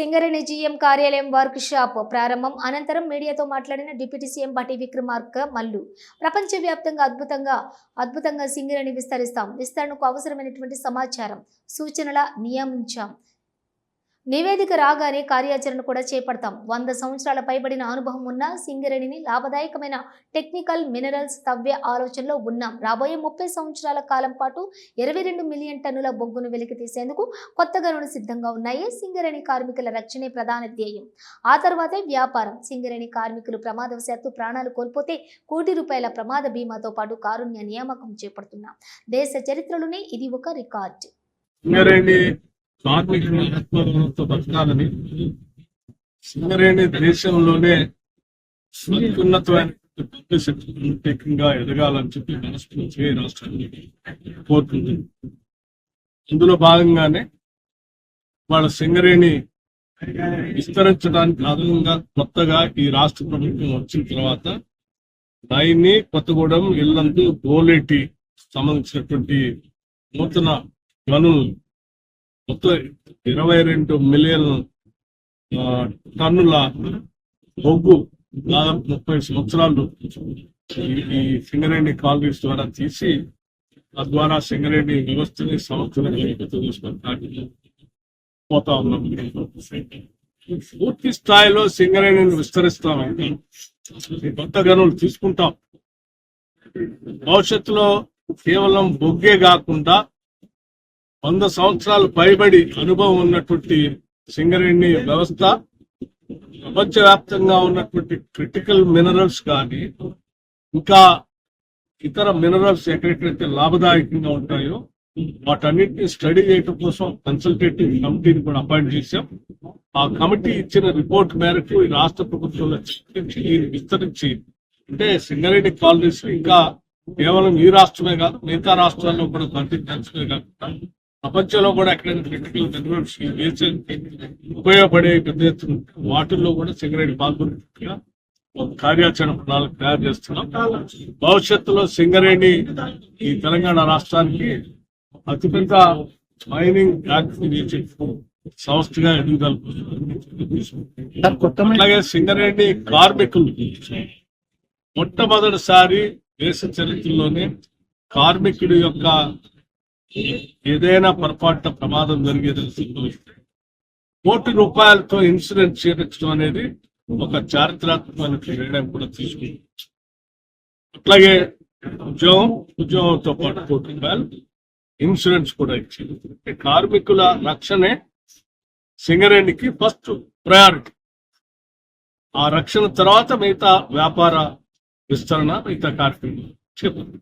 Singareni GM కార్యాలయం workshop ప్రారంభం. అనంతరం మీడియాతో మాట్లాడిన డిప్యూటీ సీఎం బట్టి విక్రమార్క మల్లు ప్రపంచవ్యాప్తంగా అద్భుతంగా అద్భుతంగా సింగరేణి విస్తరిస్తాం. విస్తరణకు అవసరమైనటువంటి సమాచారం సూచనల నియమించాం నివేదిక రాగానే కార్యాచరణ కూడా చేపడతాం. వంద సంవత్సరాల పైబడిన అనుభవం ఉన్న సింగరేణిని లాభదాయకమైన టెక్నికల్ మినరల్స్ తవ్వే ఆలోచనలో ఉన్నాం. రాబోయే ముప్పై సంవత్సరాల కాలం పాటు ఇరవై రెండు మిలియన్ టన్నుల బొగ్గును వెలికి తీసేందుకు కొత్త గనులు సిద్ధంగా ఉన్నాయి. సింగరేణి కార్మికుల రక్షణే ప్రధాన ధ్యేయం. ఆ తర్వాతే వ్యాపారం. సింగరేణి కార్మికులు ప్రమాదవశాత్తు ప్రాణాలు కోల్పోతే కోటి రూపాయల ప్రమాద బీమాతో పాటు కారుణ్య నియామకం చేపడుతున్నాం. దేశ చరిత్రలోనే ఇది ఒక రికార్డ్. కార్మికుల ఆత్మగౌరవంతో బతకాలని సింగరేణి దేశంలోనే అత్యున్నతమైన ఎదగాలని చెప్పి మనస్ఫూర్తిగా ఈ రాష్ట్రానికి కోరుతుంది ఇందులో భాగంగానే వాళ్ళ సింగరేణి విస్తరించడానికి అదనంగా కొత్తగా ఈ రాష్ట్ర ప్రభుత్వం వచ్చిన తర్వాత నైని కొత్తగూడెం ఇల్లందు గోలేటి సంబంధించినటువంటి నూతన గనులు మొత్తం ఇరవై రెండు మిలియన్ టన్నుల బొగ్గు దాదాపు ముప్పై సంవత్సరాలు ఈ- సింగరేణి కాలనీస్ ద్వారా తీసి తద్వారా సింగరేణి వ్యవస్థని సంవత్సరం తీసుకొని పోతా ఉన్నాం. పూర్తి స్థాయిలో సింగరేణిని విస్తరిస్తామంటే ఈ కొత్త గనులు తీసుకుంటాం. భవిష్యత్తులో కేవలం బొగ్గే కాకుండా వంద సంవత్సరాలు పైబడి అనుభవం ఉన్నటువంటి సింగరేణి వ్యవస్థ ప్రపంచవ్యాప్తంగా ఉన్నటువంటి క్రిటికల్ మినరల్స్ కానీ ఇంకా ఇతర మినరల్స్ ఎక్కడెక్కడైతే లాభదాయకంగా ఉంటాయో వాటన్నిటిని స్టడీ చేయటం కోసం కన్సల్టేటివ్ కమిటీని కూడా అపాయింట్ చేశాం. ఆ కమిటీ ఇచ్చిన రిపోర్ట్ మేరకు ఈ రాష్ట్ర ప్రభుత్వంలో చర్చించి దీన్ని విస్తరించి అంటే సింగరేణి కాలనీస్ ఇంకా కేవలం ఈ రాష్ట్రమే కాదు మిగతా రాష్ట్రాల్లో కూడా పంపించడమే కాకుండా ప్రపంచంలో కూడా అక్కడ క్రిటికల్ ఉపయోగపడే పెద్ద ఎత్తున వాటిల్లో కూడా సింగరేణి పాల్గొన్నట్టుగా ఒక కార్యాచరణ ప్రణాళిక తయారు చేస్తున్నాం. భవిష్యత్తులో సింగరేణి ఈ తెలంగాణ రాష్ట్రానికి అతిపెద్ద మైనింగ్ సంస్థగా ఎదుగుదల అలాగే సింగరేణి కార్మికులు మొట్టమొదటిసారి దేశ చరిత్రలోనే కార్మికుడి యొక్క ఏదైనా పొరపాటున ప్రమాదం జరిగేది సంభవిస్తే కోటి రూపాయలతో ఇన్సూరెన్స్ చేయించడం అనేది ఒక చారిత్రాత్మకమైన నిర్ణయం కూడా తీసుకుంది అట్లాగే ఉద్యోగం ఉద్యోగంతో పాటు కోటి రూపాయలు ఇన్సూరెన్స్ కూడా ఇచ్చింది. అంటే కార్మికుల రక్షణే సింగరేణికి ఫస్ట్ ప్రయారిటీ. ఆ రక్షణ తర్వాత మిగతా వ్యాపార విస్తరణ మిగతా కార్యక్రమాలు. చెప్పండి.